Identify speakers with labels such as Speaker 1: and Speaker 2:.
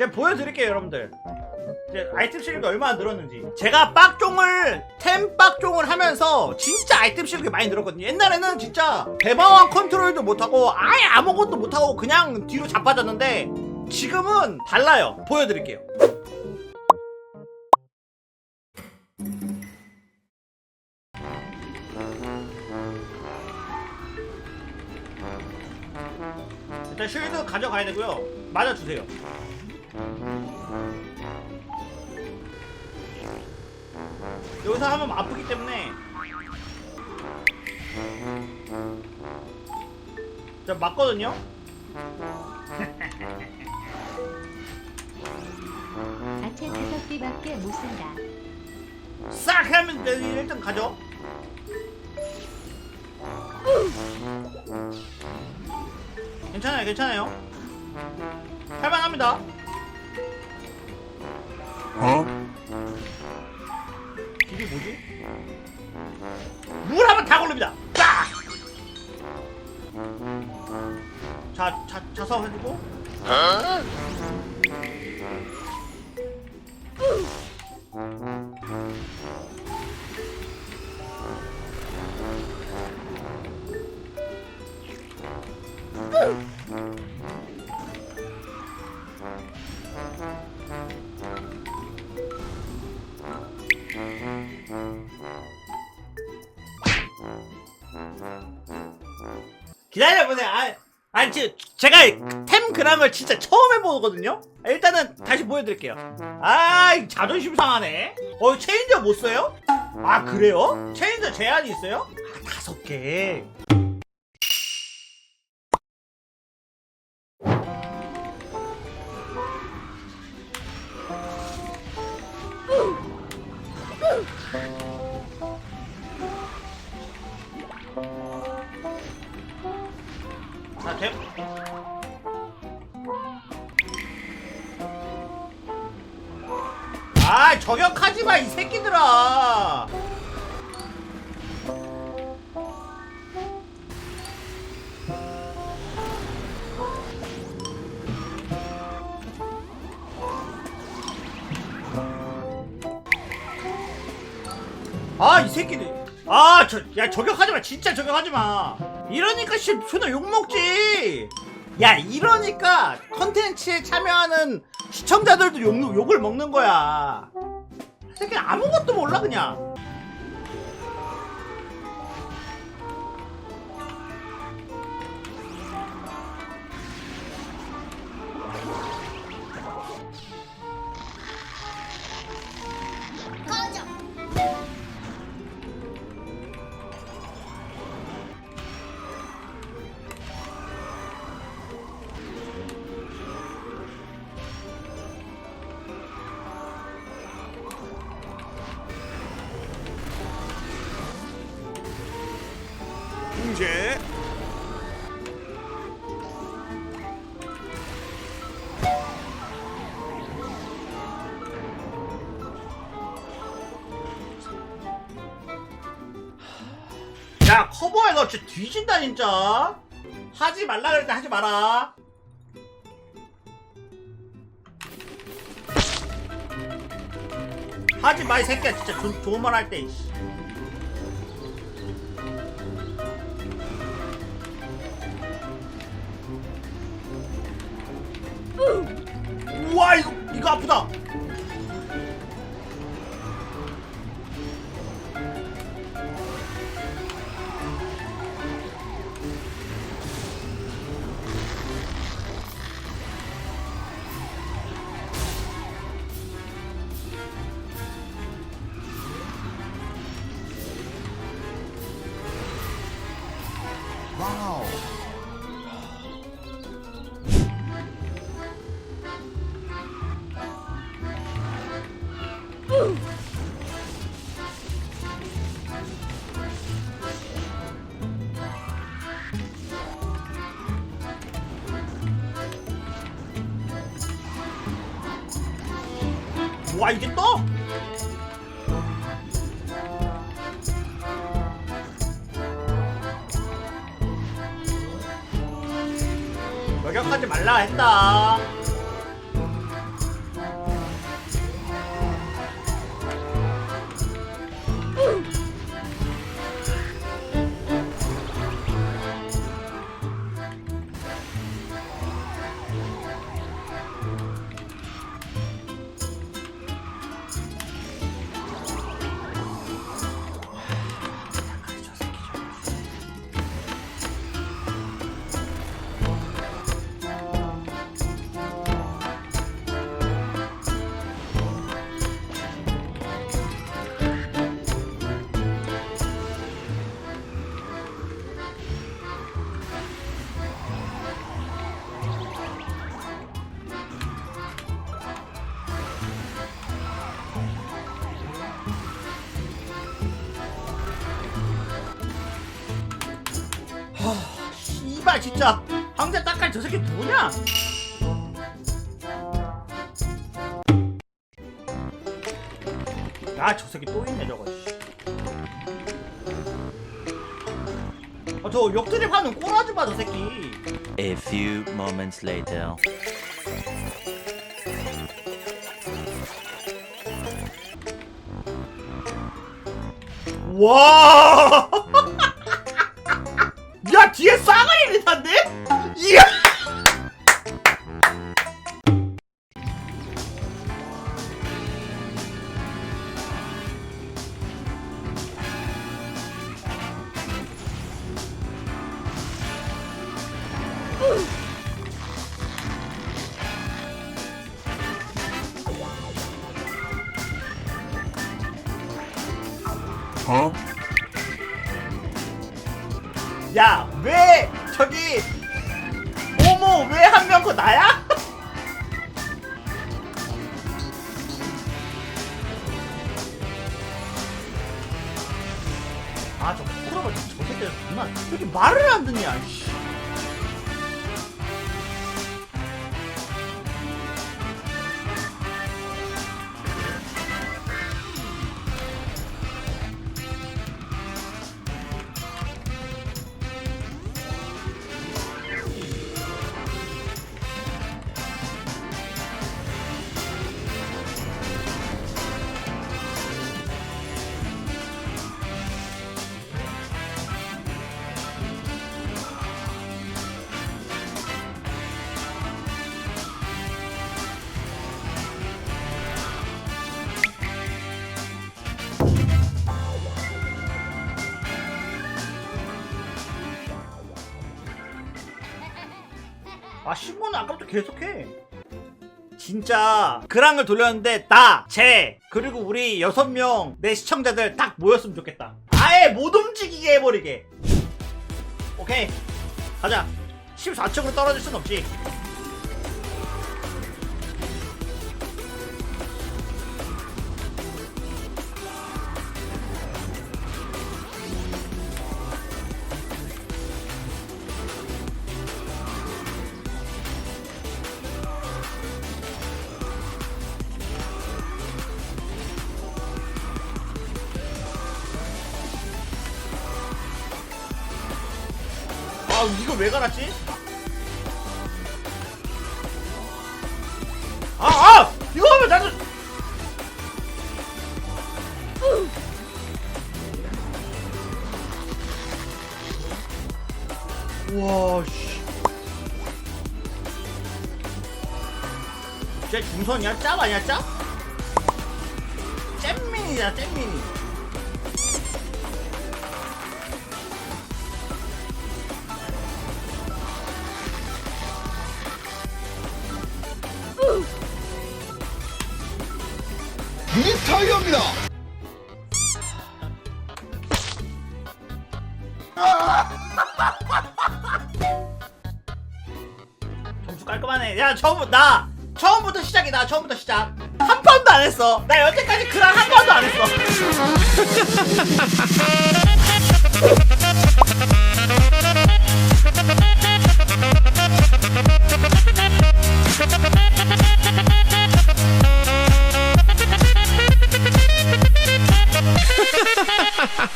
Speaker 1: 제가 보여드릴게요 여러분들. 이제 아이템 실력이 얼마나 늘었는지. 제가 빡종을 템 빡종을 하면서 진짜 아이템 실력이 많이 늘었거든요. 옛날에는 진짜 대마왕 컨트롤도 못하고 아예 아무것도 못하고 그냥 뒤로 자빠졌는데 지금은 달라요. 보여드릴게요. 일단 쉴드 가져가야 되고요. 맞아주세요 여기서 하면 아프기 때문에. 자 맞거든요?
Speaker 2: 아체 다섯 개밖에 못 쓴다.
Speaker 1: 싹 하면 내 1등 가죠? 괜찮아요 괜찮아요. 할만합니다. 이게 뭐지? 물 하면 다 걸립니다 딱! 자, 자, 자석 해주고 기다려보세요. 아, 아니, 지- 제가 템 그랑을 진짜 처음 해보거든요? 일단은 다시 보여드릴게요. 아, 이 자존심 상하네. 어, 체인저 못 써요? 아, 그래요? 체인저 제한이 있어요? 아, 다섯 개. 자, 템. 아, 저격하지 마, 이 새끼들아. 아, 이 새끼들. 아, 저, 야, 저격하지 마. 진짜 저격하지 마. 이러니까 씨, 존나 욕먹지. 야, 이러니까 컨텐츠에 참여하는 시청자들도 욕, 욕을 먹는 거야. 이 새끼 아무것도 몰라, 그냥.
Speaker 3: 붕괴
Speaker 1: 야, 커버해, 너 진짜 뒤진다, 진짜. 하지 말라 때 하지 마라. 하지 마, 이 새끼야. 진짜 좋, 좋은 말 할 때. 우와, 이거, 이거 아프다.
Speaker 3: 와우
Speaker 1: 와, 이게 떠? 저격하지 말라 했다. 거야 진짜 황제 딱갈 저 새끼 누구냐 야저 새끼 또 있네 저거 씨. 아, 저 역드립 하는 꼬라지 마저 새끼
Speaker 4: A few moments later.
Speaker 1: 와! 야 뒤에 싸가리를 탔네? 이야!
Speaker 3: Huh?
Speaker 1: 야, 왜 저기 어머 왜한 명 거 나야? 아, 저 코라가 저 새끼 존나 왜 이렇게 말을 안 듣냐? 씨. 아 신고는 아까부터 계속해. 진짜 그랑을 돌렸는데 나, 쟤 그리고 우리 여섯 명내 시청자들 딱 모였으면 좋겠다. 아예 못 움직이게 해버리게. 오케이. 가자. 14층으로 떨어질 순 없지 아 이거 왜 갈았지? 아! 아! 이거 하면 나도 와 씨. 쟤 중선이야? 짭 아니야 짭? 잼민이야 잼민이
Speaker 3: 미스타이어입니다.
Speaker 1: 점수 깔끔하네. 야, 처음 나 처음부터 시작이다. 처음부터 시작. 한 번도 안 했어. 나 여태까지 그랑 한